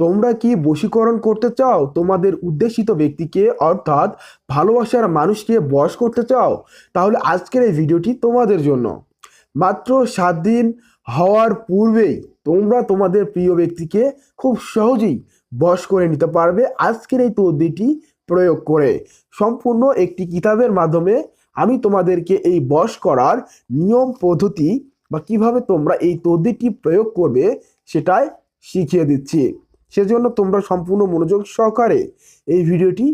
তোমরা কি বশীকরণ করতে চাও? তোমাদের উদ্দেশিত ব্যক্তিকে, অর্থাৎ ভালোবাসার মানুষকে বশ করতে চাও? তাহলে আজকের এই ভিডিওটি তোমাদের জন্য। মাত্র সাত দিন হওয়ার পূর্বেই তোমরা তোমাদের প্রিয় ব্যক্তিকে খুব সহজেই বশ করে নিতে পারবে আজকের এই তদ্বিটি প্রয়োগ করে। সম্পূর্ণ একটি কিতাবের মাধ্যমে আমি তোমাদেরকে এই বশ করার নিয়ম, পদ্ধতি বা কীভাবে তোমরা এই তদ্বিটি প্রয়োগ করবে সেটাই শিখিয়ে দিচ্ছি। সেজন্য তোমরা সম্পূর্ণ মনোযোগ সহকারে এই ভিডিওটি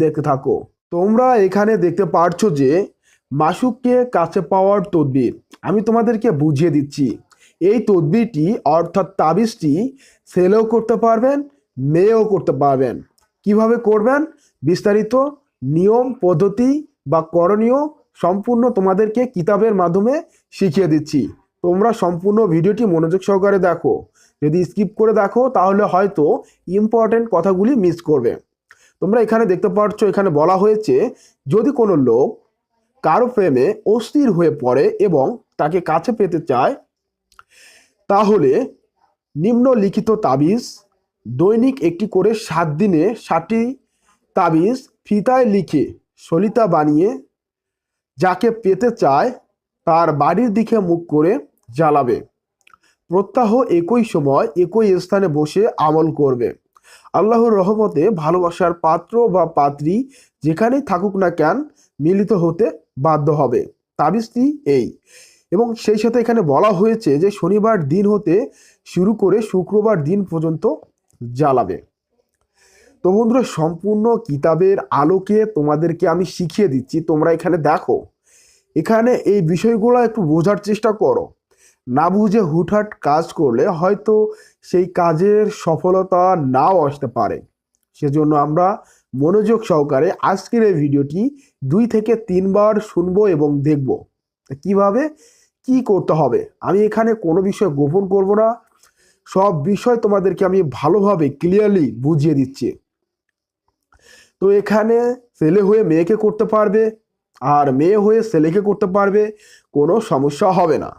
দেখতে থাকো। তোমরা এখানে দেখতে পারছ যে মাসুককে কাছে পাওয়ার তদবির। আমি তোমাদেরকে বুঝিয়ে দিচ্ছি, এই তদবিরটি অর্থাৎ তাবিজটি ছেলেও করতে পারবেন, মেয়েও করতে পারবেন। কীভাবে করবেন? বিস্তারিত নিয়ম, পদ্ধতি বা করণীয় সম্পূর্ণ তোমাদেরকে কিতাবের মাধ্যমে শিখিয়ে দিচ্ছি। তোমরা সম্পূর্ণ ভিডিওটি মনোযোগ সহকারে দেখো। যদি স্কিপ করে দেখো, তাহলে হয়তো ইম্পর্টেন্ট কথাগুলি মিস করবে। তোমরা এখানে দেখতে পাচ্ছ, এখানে বলা হয়েছে, যদি কোনো লোক কারও প্রেমে অস্থির হয়ে পড়ে এবং তাকে কাছে পেতে চায়, তাহলে নিম্নলিখিত তাবিজ, দৈনিক একটি করে সাত দিনে ষাটটি তাবিজ ফিতায় লিখে সলিতা বানিয়ে যাকে পেতে চায়, তার বাড়ির দিকে মুখ করে জ্বালাবে। প্রত্যাহ একই সময় একই স্থানে বসে আমল করবে। আল্লাহর রহমতে ভালোবাসার পাত্র বা পাত্রী যেখানেই থাকুক না কেন মিলিত হতে বাধ্য হবে। তাবিজটি এই। এবং সেই সাথে এখানে বলা হয়েছে যে শনিবার দিন হতে শুরু করে শুক্রবার দিন পর্যন্ত জ্বালাবে। তো বন্ধুরা, সম্পূর্ণ কিতাবের আলোকে তোমাদেরকে আমি শিখিয়ে দিচ্ছি। তোমরা এখানে দেখো। এখানে এই বিষয়গুলো একটু বোঝার চেষ্টা করো। না বুঝে হুটহাট কাজ করলে হয়তো সেই কাজের সফলতা নাও আসতে পারে। সেজন্য আমরা মনোযোগ সহকারে আজকের এই ভিডিওটি দুই থেকে তিনবার শুনব এবং দেখব। কীভাবে? কি করতে হবে? আমি এখানে কোনো বিষয় গোপন করব না। সব বিষয় তোমাদেরকে আমি ভালোভাবে ক্লিয়ারলি বুঝিয়ে দিচ্ছি। তো এখানে ছেলে হয়ে মেয়েকে করতে পারবে, আর মেয়ে হয়ে ছেলেকে করতে পারবে, কোনো সমস্যা হবে না।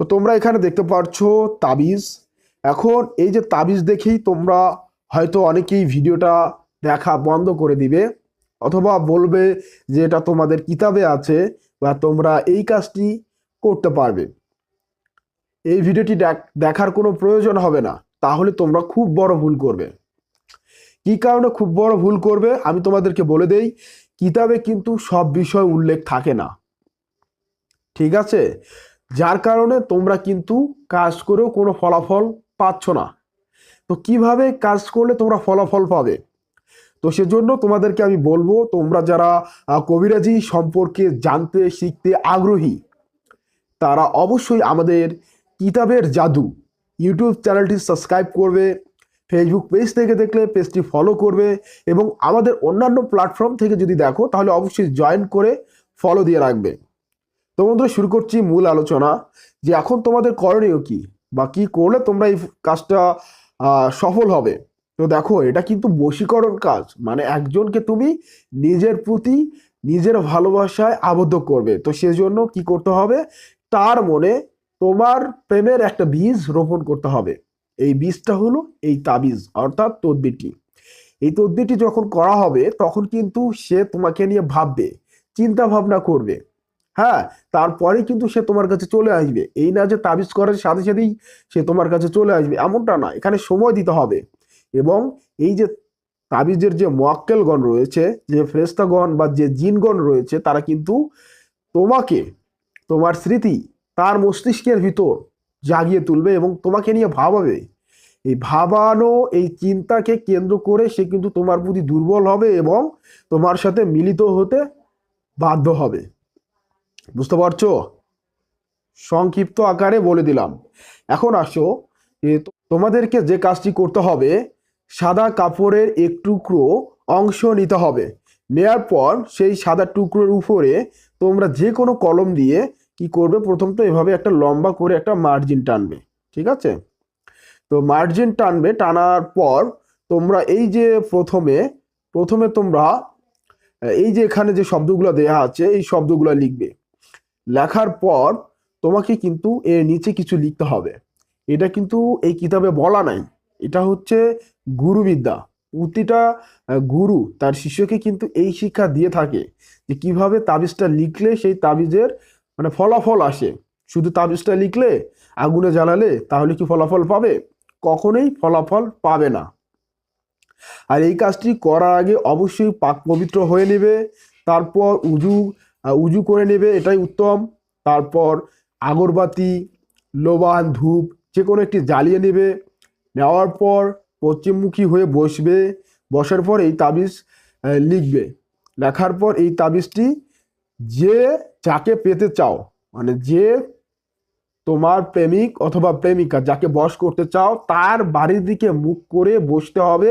তো তোমরা এখানে দেখতে পাচ্ছ তাবিজ। এখন এই যে তাবিজ দেখেই তোমরা হয়তো অনেকেই ভিডিওটা দেখা বন্ধ করে দিবে অথবা বলবে যে এটা তোমাদের কিতাবে আছে বা তোমরা এই কাজটি করতে পারবে। এই ভিডিওটি দেখ- দেখার কোনো প্রয়োজন হবে না, তাহলে তোমরা খুব বড় ভুল করবে। কি কারণে খুব বড় ভুল করবে? আমি তোমাদেরকে বলে দেই, কিতাবে কিন্তু সব বিষয় উল্লেখ থাকে না। ঠিক আছে? যার কারণে তোমরা কিন্তু কাজ করেও কোনো ফলাফল পাচ্ছ না। তো কীভাবে কাজ করলে তোমরা ফলাফল পাবে? তো সেজন্য তোমাদেরকে আমি বলব, তোমরা যারা কবিরাজি সম্পর্কে জানতে, শিখতে আগ্রহী, তারা অবশ্যই আমাদের কিতাবের জাদু ইউটিউব চ্যানেলটি সাবস্ক্রাইব করবে, ফেসবুক পেজ থেকে দেখলে পেজটি ফলো করবে এবং আমাদের অন্যান্য প্ল্যাটফর্ম থেকে যদি দেখো, তাহলে অবশ্যই জয়েন করে ফলো দিয়ে রাখবে। তো বন্ধুরা, শুরু করছি মূল আলোচনা যে এখন তোমাদের করণীয় কি বা কি করলে তোমরা এই কাজটা সফল হবে? তো দেখো, এটা কিন্তু বশীকরণ কাজ। মানে একজনকে তুমি নিজের প্রতি নিজের ভালোবাসায় আবদ্ধ করবে। তো সেজন্য কি করতে হবে? তার মনে তোমার প্রেমের একটা বীজ রোপণ করতে হবে। এই বীজটা হলো এই তাবিজ, অর্থাৎ তদ্বিরটি। এই তদ্বিরটি যখন করা হবে, তখন কিন্তু সে তোমাকে নিয়ে ভাববে চিন্তা ভাবনা করবে। হ্যাঁ তারপরে কিন্তু সে তোমার কাছে চলে আসবে। এই না যে তাবিজ করার সাথে সাথেই সে তোমার কাছে চলে আসবে, এমনটা না। এখানে সময় দিতে হবে। এবং এই যে তাবিজের যে মোয়াক্কেলগণ রয়েছে, যে ফ্রেস্তাগণ বা যে জিনগণ রয়েছে, তারা কিন্তু তোমাকে, তোমার স্মৃতি, তার মস্তিষ্কের ভিতর জাগিয়ে তুলবে এবং তোমাকে নিয়ে ভাবাবে। এই ভাবানো, এই চিন্তাকে কেন্দ্র করে সে কিন্তু তোমার প্রতি দুর্বল হবে এবং তোমার সাথে মিলিত হতে বাধ্য হবে। বুঝতে পারছ? সংক্ষিপ্ত আকারে বলে দিলাম। এখন আসো যে তোমাদেরকে যে কাজটি করতে হবে, সাদা কাপড়ের এক টুকরো অংশ নিতে হবে। নেয়ার পর সেই সাদা টুকরোর উপরে তোমরা যে কোনো কলম দিয়ে কি করবে? প্রথম তো এভাবে একটা লম্বা করে একটা মার্জিন টানবে, ঠিক আছে? তো মার্জিন টানবে, টানার পর তোমরা এই যে প্রথমে প্রথমে তোমরা এই যে এখানে যে শব্দগুলো দেয়া আছে, এই শব্দগুলো লিখবে। লেখার পর তোমাকে কিন্তু এর নিচে কিছু লিখতে হবে। এটা কিন্তু এই কিতাবে বলা নাই। এটা হচ্ছে গুরুবিদ্যা। প্রতিটা গুরু তার শিষ্যকে কিন্তু এই শিক্ষা দিয়ে থাকে যে কীভাবে তাবিজটা লিখলে সেই তাবিজের মানে ফলাফল আসে। শুধু তাবিজটা লিখলে, আগুনে জ্বালালে তাহলে কি ফলাফল পাবে? কখনোই ফলাফল পাবে না। আর এই কাজটি করার আগে অবশ্যই পাক পবিত্র হয়ে নেবে। তারপর উজু উজু করে নেবে, এটাই উত্তম। তারপর আগরবাতি, লোবান, ধূপ, যে কোনো একটি জ্বালিয়ে নেবে। নেওয়ার পর পশ্চিমমুখী হয়ে বসবে। বসার পর এই তাবিজ লিখবে। লেখার পর এই তাবিজটি যে যাকে পেতে চাও মানে যে তোমার প্রেমিক অথবা প্রেমিকা যাকে বশ করতে চাও, তার বাড়ির দিকে মুখ করে বসতে হবে,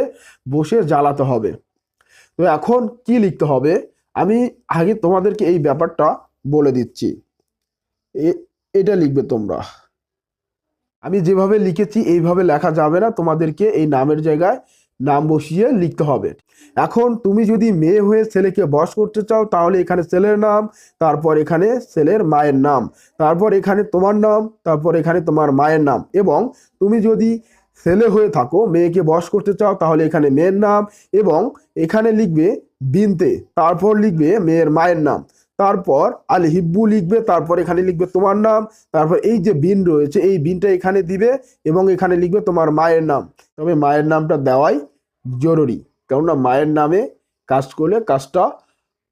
বসে জ্বালাতে হবে। তো এখন কি লিখতে হবে? আমি আগে তোমাদেরকে এই ব্যাপারটা বলে দিচ্ছি। এটা লিখবে তোমরা। আমি যেভাবে লিখেছি, এইভাবে লেখা যাবে না। তোমাদেরকে এই নামের জায়গায় নাম বসিয়ে লিখতে হবে। এখন তুমি যদি মেয়ে হয়ে ছেলেকে বশ করতে চাও, তাহলে এখানে ছেলের নাম, তারপর এখানে ছেলের মায়ের নাম, তারপর এখানে তোমার নাম, তারপর এখানে তোমার মায়ের নাম এবং তুমি যদি ছেলে হয়ে থাকো, মেয়েকে বশ করতে চাও, তাহলে এখানে মেয়ের নাম এবং এখানে লিখবে বিনতে, তারপর লিখবে মেয়ের মায়ের নাম, তারপর আল হিব্বু লিখবে, তারপর এখানে লিখবে তোমার নাম, তারপর এই যে বিন রয়েছে, এই বিনটা এখানে দিবে এবং এখানে লিখবে তোমার মায়ের নাম। তবে মায়ের নামটা দেওয়াই জরুরি, কেননা মায়ের নামে কাজ করলে কাজটা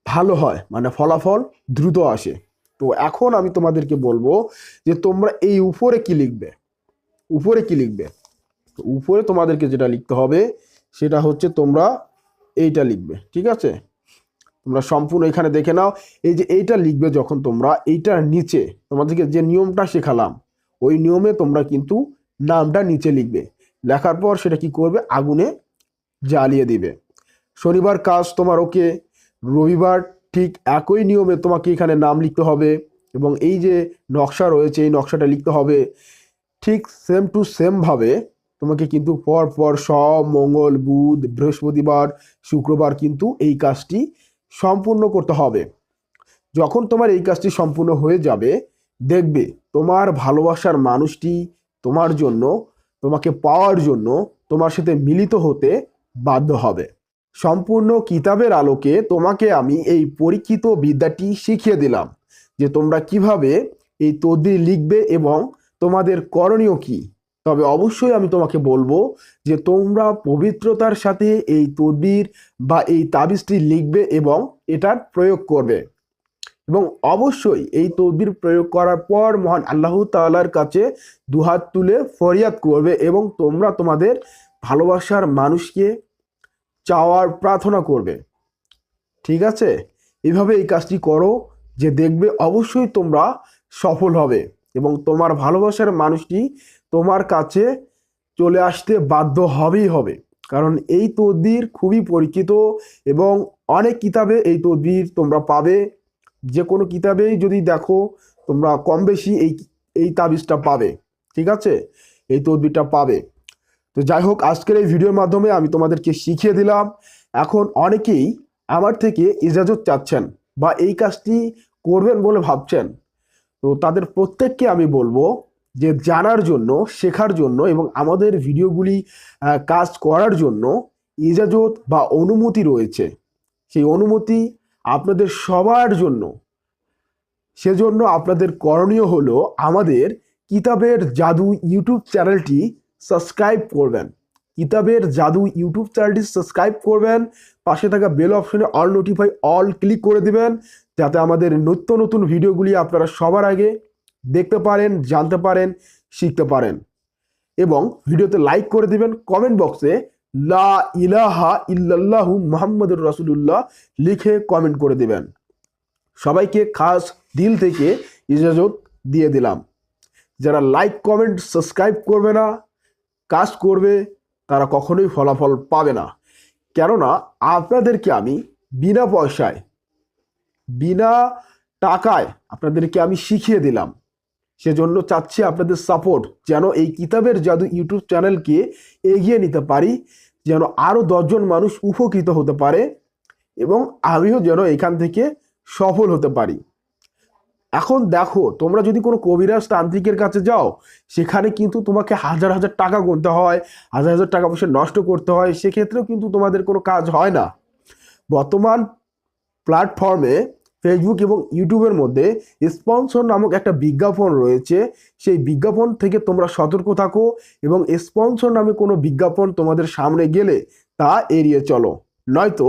ভালো হয় মানে ফলাফল দ্রুত আসে। তো এখন আমি তোমাদেরকে বলব যে তোমরা এই উপরে কি লিখবে? উপরে কি লিখবে? উপরে তোমাদেরকে যেটা লিখতে হবে, সেটা হচ্ছে তোমরা এইটা লিখবে, ঠিক আছে? তোমরা সম্পূর্ণ এখানে দেখে নাও। এই যে এইটা লিখবে যখন তোমরা, এইটার নিচে তোমাদেরকে যে নিয়মটা শেখালাম, ওই নিয়মে তোমরা কিন্তু নামটা নিচে লিখবে। লেখার পর সেটা কি করবে? আগুনে জ্বালিয়ে দিবে। শনিবার কাজ তোমার ওকে, রবিবার ঠিক একই নিয়মে তোমাকে এখানে নাম লিখতে হবে এবং এই যে নকশা রয়েছে, এই নকশাটা লিখতে হবে। ঠিক সেম টু সেম ভাবে তোমাকে কিন্তু পর পর সব মঙ্গল, বুধ, বৃহস্পতিবার, শুক্রবার কিন্তু এই কাজটি সম্পূর্ণ করতে হবে। যখন তোমার এই কাজটি সম্পূর্ণ হয়ে যাবে, দেখবে তোমার ভালোবাসার মানুষটি তোমার জন্য, তোমাকে পাওয়ার জন্য তোমার সাথে মিলিত হতে বাধ্য হবে। সম্পূর্ণ কিতাবের আলোকে তোমাকে আমি এই পরীক্ষিত বিদ্যাটি শিখিয়ে দিলাম যে তোমরা কীভাবে এই তদ্বির লিখবে এবং তোমাদের করণীয় কি। তবে অবশ্যই আমি তোমাকে বলব যে তোমরা পবিত্রতার সাথে এই তদ্বির বা এই তাবিজটি লিখবে এবং এটার প্রয়োগ করবে। এবং অবশ্যই এই তদবির প্রয়োগ করার পর মহান আল্লাহ তাআলার কাছে দুহাত তুলে ফরিয়াদ করবে এবং তোমরা তোমাদের ভালোবাসার মানুষকে চাওয়ার প্রার্থনা করবে। ঠিক আছে? এভাবে এই কাজটি করো যে দেখবে অবশ্যই তোমরা সফল হবে এবং তোমার ভালোবাসার মানুষটি তোমার কাছে চলে আসতে বাধ্য হবেই হবে। কারণ এই তদবির খুবই পরিচিত এবং অনেক কিতাবে এই তদবির তোমরা পাবে। যে কোনো কিতাবেই যদি দেখো, তোমরা কম বেশি এই এই তাবিজটা পাবে। ঠিক আছে? এই তদবিরটা পাবে। তো যাই হোক, আজকের এই ভিডিওর মাধ্যমে আমি তোমাদেরকে শিখিয়ে দিলাম, এখন অনেকেই আমার থেকে ইজাজত চাচ্ছেন বা এই কাজটি করবেন বলে ভাবছেন। তো তাদের প্রত্যেককে আমি বলব যে জানার জন্য, শেখার জন্য এবং আমাদের ভিডিওগুলি কাজ করার জন্য ইজাজত বা অনুমতি রয়েছে। সেই অনুমতি আপনাদের সবার জন্য। সেজন্য আপনাদের করণীয় হলো আমাদের কিতাবের জাদু ইউটিউব চ্যানেলটি সাবস্ক্রাইব করবেন। কিতাবের জাদু ইউটিউব চ্যানেলটি সাবস্ক্রাইব করবেন, পাশে থাকা বেল অপশনে অল নোটিফাই অল ক্লিক করে দিবেন, যাতে আমাদের নিত্য নতুন ভিডিওগুলি আপনারা সবার আগে দেখতে পারেন, জানতে পারেন, শিখতে পারেন। এবং ভিডিওতে লাইক করে দিবেন কমেন্ট বক্সে লা ইলাহা ইল্লাল্লাহু মুহাম্মাদুর রাসূলুল্লাহ লিখে কমেন্ট করে দিবেন। সবাইকে খাস দিল থেকে ইজাজত দিয়ে দিলাম। যারা লাইক কমেন্ট সাবস্ক্রাইব করবে না, কাজ করবে, তারা কখনোই ফলাফল পাবে না। কেননা আপনাদেরকে আমি বিনা পয়সায়, বিনা টাকায় আপনাদেরকে আমি শিখিয়ে দিলাম। সেজন্য চাচ্ছি আপনাদের সাপোর্ট যেন এই কিতাবের জাদু ইউটিউব চ্যানেলকে এগিয়ে নিতে পারি, যেন আরও দশজন মানুষ উপকৃত হতে পারে এবং আমিও যেন এখান থেকে সফল হতে পারি। এখন দেখো, তোমরা যদি কোনো কবিরাজ তান্ত্রিকের কাছে যাও, সেখানে কিন্তু তোমাকে হাজার হাজার টাকা গুনতে হয়, হাজার হাজার টাকা পয়সা নষ্ট করতে হয়, সেক্ষেত্রেও কিন্তু তোমাদের কোনো কাজ হয় না। বর্তমান প্ল্যাটফর্মে ফেসবুক এবং ইউটিউবের মধ্যে স্পন্সর নামক একটা বিজ্ঞাপন রয়েছে। সেই বিজ্ঞাপন থেকে তোমরা সতর্ক থাকো এবং স্পন্সর নামে কোনো বিজ্ঞাপন তোমাদের সামনে গেলে তা এড়িয়ে চলো। নয়তো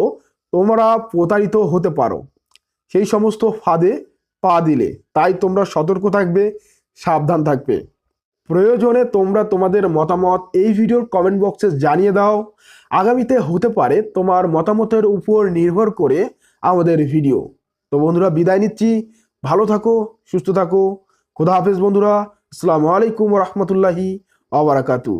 তোমরা প্রতারিত হতে পারো। সেই সমস্ত ফাঁদে পা দিলে, তাই তোমরা সতর্ক থাকবে, সাবধান থাকবে। প্রয়োজনে তোমরা তোমাদের মতামত এই ভিডিওর কমেন্ট বক্সে জানিয়ে দাও। আগামীতে হতে পারে তোমার মতামতের উপর নির্ভর করে আমাদের ভিডিও তো বন্ধুরা বিদায় নিচ্ছি। ভালো থাকো, সুস্থ থাকো। খোদা হাফেজ বন্ধুরা। আসসালামু আলাইকুম রহমতুল্লাহি আবরাকাতু